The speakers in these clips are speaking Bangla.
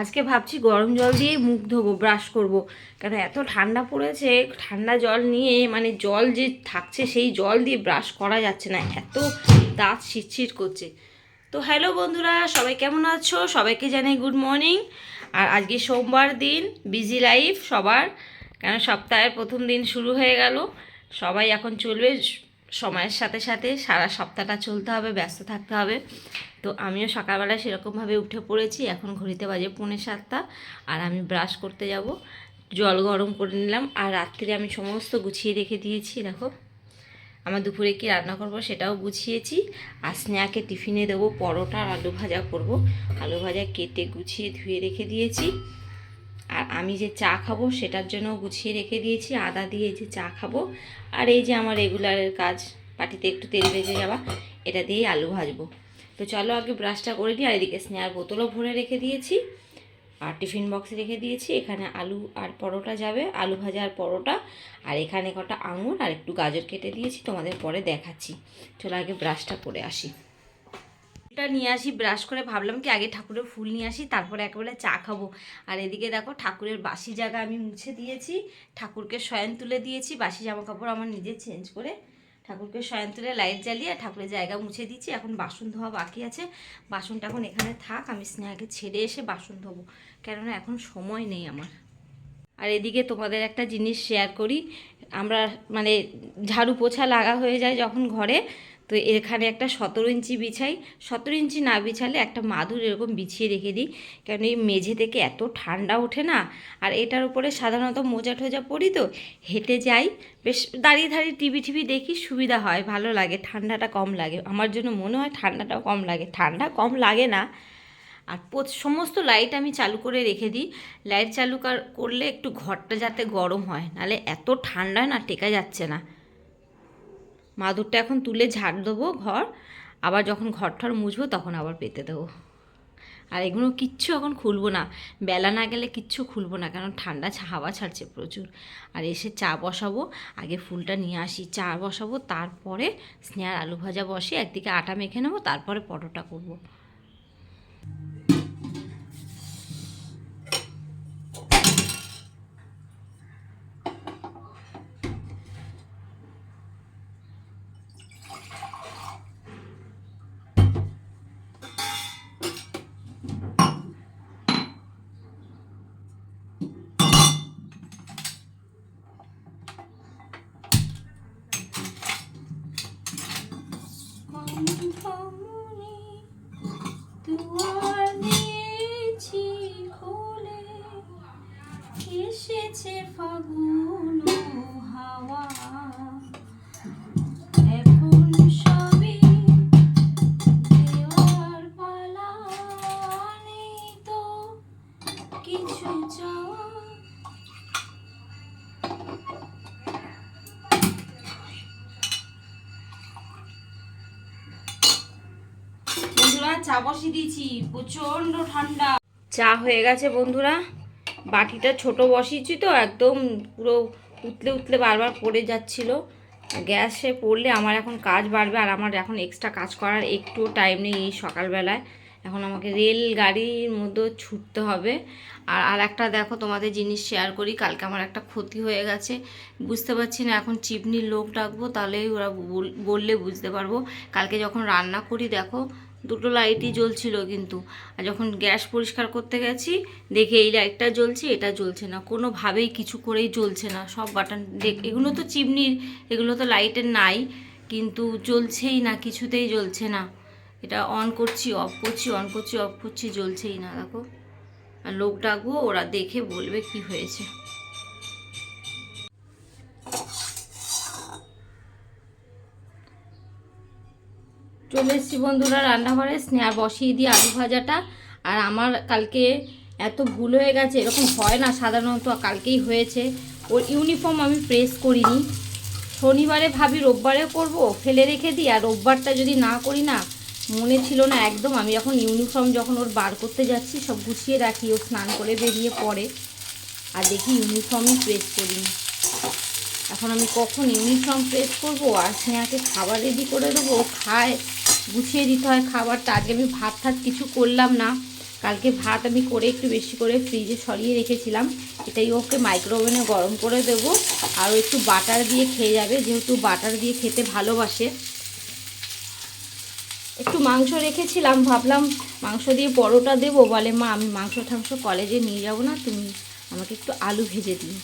আজকে ভাবছি গরম জল দিয়েই মুখ ধোবো ব্রাশ করব। কারণ এত ঠান্ডা পড়েছে, ঠান্ডা জল নিয়ে মানে জল যে থাকছে সেই জল দিয়ে ব্রাশ করা যাচ্ছে না, এত দাঁত শিরশির করছে। তো হ্যালো বন্ধুরা, সবাই কেমন আছো? সবাইকে জানাই গুড মর্নিং আর আজকে সোমবার দিন বিজি লাইফ সবার। কেন সপ্তাহের প্রথম দিন শুরু হয়ে গেল, সবাই এখন চলবে সময়ের সাথে সাথে সারা সপ্তাহটা চলতে হবে, ব্যস্ত থাকতে হবে। তো আমিও সকালবেলা সেরকমভাবে উঠে পড়েছি, এখন ঘড়িতে বাজে পৌনে সাতটা আর আমি ব্রাশ করতে যাব। জল গরম করে নিলাম আর রাত্রে আমি সমস্ত গুছিয়ে রেখে দিয়েছি, দেখো। আমার দুপুরে কি রান্না করব সেটাও গুছিয়েছি। আর স্নেহাকে টিফিনে দেবো পরোটা আর আলু ভাজা করব। আলু ভাজা কেটে গুছিয়ে ধুয়ে রেখে দিয়েছি। আর আমি যে চা খাব সেটার জন্য গুছিয়ে রেখে দিয়েছি, আদা দিয়ে যে চা খাব। আর এই যে আমার রেগুলারের কাজ পাটিতে একটু তেল ভেজে যাওয়া এটা দিয়েই আলু ভাজবো। তো চলো আগে ব্রাশটা করে নিই, আর এদিকে স্নেহার বোতলও ভরে রেখে দিয়েছি। আর টিফিন বক্সে রেখে দিয়েছি, এখানে আলু আর পরোটা যাবে, আলু ভাজা আর পরোটা। আর এখানে কটা আঙুর আর একটু গাজর কেটে দিয়েছি, তোমাদের পরে দেখাচ্ছি। চলো আগে ব্রাশটা করে আসি। ফুলটা নিয়ে আসি ব্রাশ করে ভাবলাম কি আগে ঠাকুরের ফুল নিয়ে আসি, তারপরে একেবারে চা খাব। আর এদিকে দেখো ঠাকুরের বাসি জায়গা আমি মুছে দিয়েছি, ঠাকুরকে শয়ন তুলে দিয়েছি, বাসি জামা কাপড় আমার নিজে চেঞ্জ করে ঠাকুরকে শয়ন তুলে লাইট জ্বালিয়ে ঠাকুরের জায়গা মুছে দিচ্ছি এখন বাসন ধোয়া বাকি আছে, বাসনটা এখন এখানে থাক, আমি স্নেহাকে ছেড়ে এসে বাসন ধোবো। কেননা এখন সময় নেই আমার। আর এদিকে তোমাদের একটা জিনিস শেয়ার করি, আমরা মানে ঝাড়ু পোছা লাগা হয়ে যায় যখন ঘরে তো এখানে একটা সতেরো ইঞ্চি বিছাই, সতেরো ইঞ্চি না বিছালে একটা মাদুর এরকম বিছিয়ে রেখে দিই। কারণ এই মেঝে থেকে এত ঠান্ডা ওঠে না? আর এটার উপরে সাধারণত মোজা টোজা পরি তো, হেঁটে যাই। বেশ দাঁড়িয়ে দাঁড়িয়ে টিভি টিভি দেখি, সুবিধা হয়, ভালো লাগে, ঠান্ডাটা কম লাগে। আমার জন্য মনে হয় ঠান্ডাটাও কম লাগে। ঠান্ডা কম লাগে না। আর সমস্ত লাইট আমি চালু করে রেখে দিই। লাইট চালু কর- করলে একটু ঘরটা যাতে গরম হয়। নালে এত ঠান্ডা না, টেকা যাচ্ছে না। মাদুরটা এখন তুলে ঝাড় দেবো ঘর। আবার যখন ঘর ঠর মুছবো তখন আবার পেতে দেবো। আর এগুলো কিচ্ছু এখন খুলবো না। বেলা না গেলে কিচ্ছু খুলবো না, কারণ ঠান্ডা হাওয়া ছাড়ছে প্রচুর। আর এসে চা বসাবো, আগে ফুলটা নিয়ে আসি, চা বসাবো, তারপরে স্নেহার আলু ভাজা বসে একদিকে আটা মেখে নেব, তারপরে পরোটা করব। দুয়ার দিয়েছি খুলে এসেছে ফাগুন প্রচণ্ড ঠান্ডা। চা হয়ে গেছে বন্ধুরা। বাটিটা ছোট বসিয়েছি তো, একদম পুরো উতলে উতলে বারবার পড়ে যাচ্ছিল। গ্যাসে পড়লে আমার এখন কাজ বাড়বে আর আমার এখন এক্সট্রা কাজ করার একটুও টাইম নেই এই সকালবেলায়। এখন আমাকে রেল গাড়ির মধ্যে ছুটতে হবে। আর আর একটা দেখো, তোমাদের জিনিস শেয়ার করি। কালকে আমার একটা ক্ষতি হয়ে গেছে। বুঝতে পারছি না এখন চিপনির লোক ডাকবো, তাহলেই ওরা বল- বললে বুঝতে পারব। কালকে যখন রান্না করি, দেখো দুটো লাইটই জ্বলছিল কিন্তু। আর যখন গ্যাস পরিষ্কার করতে গেছি, দেখে এই লাইটটা জ্বলছে, এটা জ্বলছে না। কোনোভাবেই কিছু করেই জ্বলছে না। সব বাটন দেখ, এগুলো তো চিমনির, এগুলো তো লাইটের নাই, কিন্তু জ্বলছেই না, কিছুতেই জ্বলছে না। এটা অন করছি, অফ করছি, অন করছি, অফ করছি, জ্বলছেই না, দেখো। আর লোক ডাকবো ওরা দেখে বলবে কি হয়েছে। চলে এসেছি বন্ধুরা রান্নাঘরে। স্নেহা বসিয়ে দিয়ে আলু ভাজাটা। আর আমার কালকে এত ভুল হয়ে গেছে, এরকম হয় না সাধারণত, কালকেই হয়েছে। ওর ইউনিফর্ম আমি প্রেস করিনি। শনিবারে ভাবি রোববারে করব, ফেলে রেখে দিই। আর রোববারটা যদি না করি না, মনে ছিল না একদম। আমি যখন ইউনিফর্ম যখন ওর বার করতে যাচ্ছি, সব গুছিয়ে রাখি। ও স্নান করে বেরিয়ে পড়ে। আর দেখি ইউনিফর্মই প্রেস করিনি। এখন আমি কখন ইউনিফর্ম প্রেস করব? আর স্নেহাকে খাবার রেডি করে দেবো। খায়। গুছিয়ে দিতে হয় খাবারটা। আজকে আমি ভাত ঠাত কিছু করলাম না। কালকে ভাত আমি করে একটু বেশি করে ফ্রিজে সরিয়ে রেখেছিলাম। এটাই ওকে মাইক্রোওভেনে গরম করে দেবো। আর একটু বাটার দিয়ে খেয়ে যাবে, যেহেতু বাটার দিয়ে খেতে ভালোবাসে। একটু মাংস রেখেছিলাম, ভাবলাম মাংস দিয়ে পরোটা দেবো। বলে, মা, আমি মাংস ঠাংস কলেজে নিয়ে যাব না, তুমি আমাকে একটু আলু ভেজে দিও।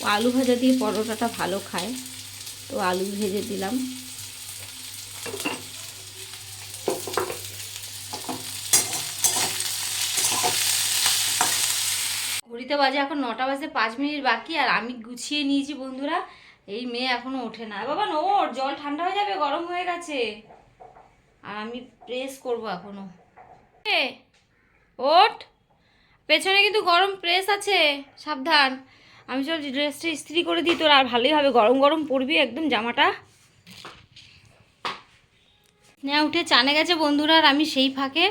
ও আলু ভাজা দিয়ে পরোটাটা ভালো খায়। তো আলু ভেজে দিলাম। ঘড়িতে বাজে, এখন নটা বাজে, পাঁচ মিনিট বাকি, আর আমি গুছিয়ে নিয়েছি বন্ধুরা। এই মেয়ে এখনও ওঠে না। বাবা, নোর, জল ঠান্ডা হয়ে যাবে, গরম হয়ে গেছে। আর আমি প্রেস করব এখনও। ওঠ। পেছনে কিন্তু গরম প্রেস আছে, সাবধান। আমি চল ড্রেসটা ইস্ত্রি করে দিই, তোর আর ভালোই হবে। গরম গরম পরবি, একদম জামাটা। নেওয়া উঠে চানে গেছে বন্ধুরা, আর আমি সেই ফাঁকে।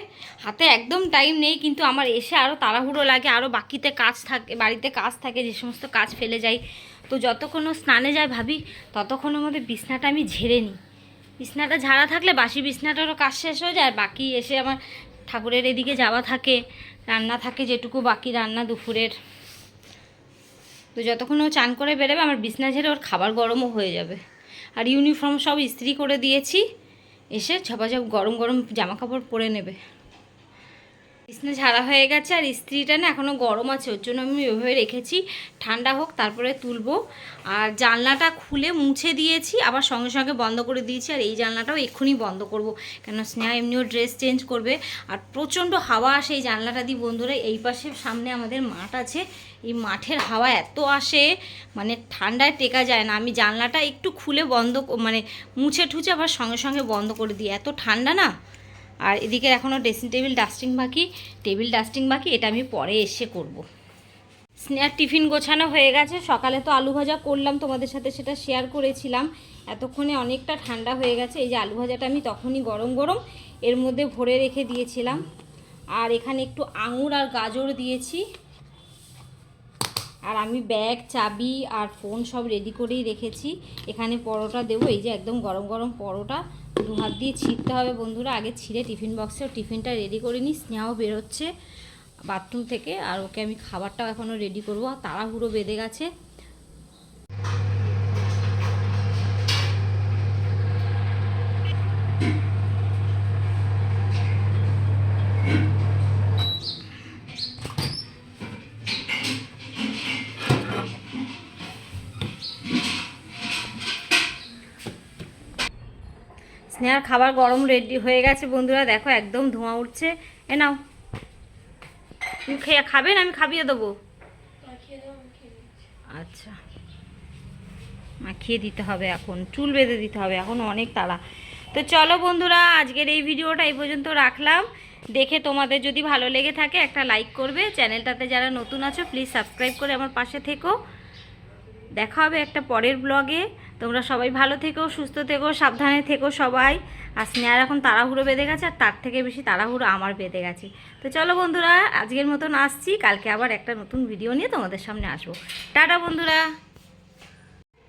হাতে একদম টাইম নেই, কিন্তু আমার এসে আরও তাড়াহুড়ো লাগে আরও বাকিতে কাজ থাকে, বাড়িতে কাজ থাকে, যে সমস্ত কাজ ফেলে যাই। তো যতক্ষণ স্নানে যায় ভাবি ততক্ষণের মধ্যে বিছনাটা আমি ঝেড়ে নিই। বিছনাটা ঝাড়া থাকলে বাসি বিছনাটারও কাজ শেষ হয়ে যায় বাকি এসে আমার ঠাকুরের এদিকে যাওয়া থাকে, রান্না থাকে যেটুকু বাকি রান্না দুপুরের। তো যতক্ষণ ও চান করে বেরোবে, আমার বিছনা ঝেড়ে ওর খাবার গরমও হয়ে যাবে। আর ইউনিফর্ম সব ইস্ত্রি করে দিয়েছি। এসে ঝপাঝপ গরম গরম জামা কাপড় পরে নেবে। বিছনা ঝাড়া হয়ে গেছে আর ইস্ত্রিটা না এখনও গরম আছে, ওর জন্য আমি ওইভাবে রেখেছি। ঠান্ডা হোক, তারপরে তুলবো। আর জানলাটা খুলে মুছে দিয়েছি, আবার সঙ্গে সঙ্গে বন্ধ করে দিয়েছি। আর এই জানলাটাও এক্ষুনি বন্ধ করব, কেন স্নেহা এমনিও ড্রেস চেঞ্জ করবে। আর প্রচণ্ড হাওয়া আসে এই জানলাটা দিয়ে। বন্ধুরা, এই পাশে সামনে আমাদের মাঠ আছে। এই মাঠের হাওয়া এত আসে মানে ঠান্ডায় টেকা যায় না। আমি জানলাটা একটু খুলে বন্ধ মানে মুছে ঠুছে আবার সঙ্গে সঙ্গে বন্ধ করে দিই। এত ঠান্ডা না? আর এদিকে এখনও ড্রেসিং টেবিল ডাস্টিং বাকি টেবিল ডাস্টিং বাকি, এটা আমি পরে এসে করব। স্নেহার টিফিন গোছানো হয়ে গেছে, সকালে তো আলু ভাজা করলাম, তোমাদের সাথে সেটা শেয়ার করেছিলাম। এতক্ষণে অনেকটা ঠান্ডা হয়ে গেছে, এই যে আলু ভাজাটা আমি তখনই গরম গরম এর মধ্যে ভরে রেখে দিয়েছিলাম। আর এখানে একটু আঙুর আর গাজর দিয়েছি। আর আমি ব্যাগ, চাবি আর ফোন সব রেডি করেই রেখেছি। এখানে পরোটা দেবো, এই যে একদম গরম গরম পরোটা। দু হাত দিয়ে ছিঁড়তে হবে বন্ধুরা। আগে ছিঁড়ে টিফিন বক্সে টিফিনটা রেডি করে নিই স্নেহ বেরোচ্ছে। বাথরুম থেকে, আর ওকে আমি খাবারটাও এখনও রেডি করব। তারা হুড়ো বেঁধে গেছে। স্নেহার খাবার গরম রেডি হয়ে গেছে, বন্ধুরা। দেখো, একদম ধোঁয়া উঠছে। এ নাও। তুমি খেয়ে খাবেন আমি খাবিয়ে দেবো। আচ্ছা। মাখিয়ে দিতে হবে এখন। চুল বেঁধে দিতে হবে। এখন অনেক তাড়া। তো চলো, বন্ধুরা, আজকের এই ভিডিওটা এই পর্যন্ত রাখলাম। দেখে তোমাদের যদি ভালো লেগে থাকে, একটা লাইক করবে। চ্যানেলটাতে যারা নতুন আছো প্লিজ সাবস্ক্রাইব করে আমার পাশে থেকো। দেখা হবে একটা পরের ব্লগে তোমরা সবাই ভালো থেকো, সুস্থ থেকো, সাবধানে থেকো সবাই। আর স্নেহার এখন তাড়াহুড়ো বেঁধে গেছে, আর তার থেকে বেশি তাড়াহুড়ো আমার বেঁধে গেছে। তো চলো বন্ধুরা, আজকের মতন আসছি, কালকে আবার একটা নতুন ভিডিও নিয়ে তোমাদের সামনে আসব। টাটা বন্ধুরা!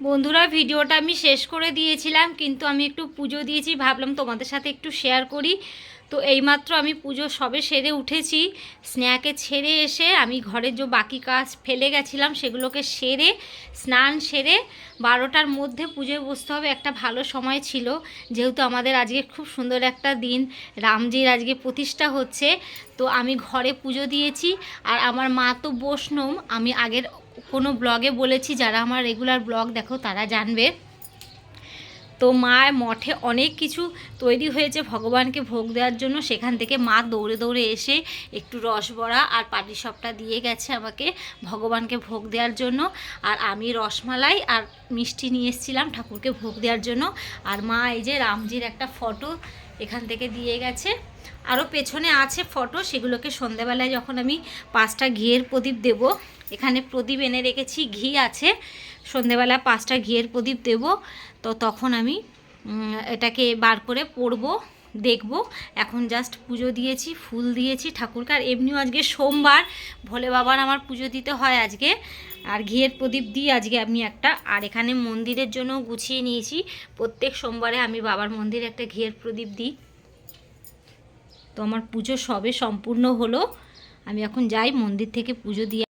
বন্ধুরা, ভিডিওটা আমি শেষ করে দিয়েছিলাম, কিন্তু আমি একটু পুজো দিয়েছি, ভাবলাম তোমাদের সাথে একটু শেয়ার করি। তো এইমাত্র আমি পুজো সবে সেরে উঠেছি। স্নেহাকে ছেড়ে এসে আমি ঘরের যে বাকি কাজ ফেলে গেছিলাম সেগুলোকে সেরে, স্নান সেরে বারোটার মধ্যে পুজোয় বসতে হবে। একটা ভালো সময় ছিল। যেহেতু আমাদের আজকে খুব সুন্দর একটা দিন, রামজির আজকে প্রতিষ্ঠা হচ্ছে। তো আমি ঘরে পুজো দিয়েছি। আর আমার মা তো বৈষ্ণব। আমি আগের কোনো ব্লগে বলেছি, যারা আমার রেগুলার ব্লগ দেখো তারা জানবে। তো মা মঠে অনেক কিছু তৈরি হয়েছে, ভগবানকে ভোগ দেওয়ার জন্য। সেখান থেকে মা দৌড়ে দৌড়ে এসে একটু রসবড়া আর পাটিসপটা দিয়ে গেছে আমাকে ভগবানকে ভোগ দেওয়ার জন্য। আর আমি রসমালাই আর মিষ্টি নিয়ে এসেছিলাম ঠাকুরকে ভোগ দেওয়ার জন্য। আর মা এই যে রামজির একটা ফটো এখান থেকে দিয়ে গেছে। আরও পেছনে আছে ফটো, সেগুলোকে সন্ধেবেলায় যখন আমি পাঁচটা ঘিয়ের প্রদীপ দেব, এখানে প্রদীপ এনে রেখেছি, ঘি আছে। সন্ধেবেলা পাঁচটা ঘিয়ের প্রদীপ দেব। তো তখন আমি এটাকে বার করে পরবো, দেখব। এখন জাস্ট পুজো দিয়েছি, ফুল দিয়েছি ঠাকুরকে। আর এমনিও আজকে সোমবার, ভোলে বাবার আমার পুজো দিতে হয় আজকে। আর ঘিয়ের প্রদীপ দিই আজকে আমি একটা, আর এখানে মন্দিরের জন্য গুছিয়ে নিয়েছি। প্রত্যেক সোমবারে আমি বাবার মন্দিরে একটা ঘিয়ের প্রদীপ দিই। তো আমার পুজো সবে সম্পূর্ণ হলো। আমি এখন যাই মন্দির থেকে পুজো দিয়ে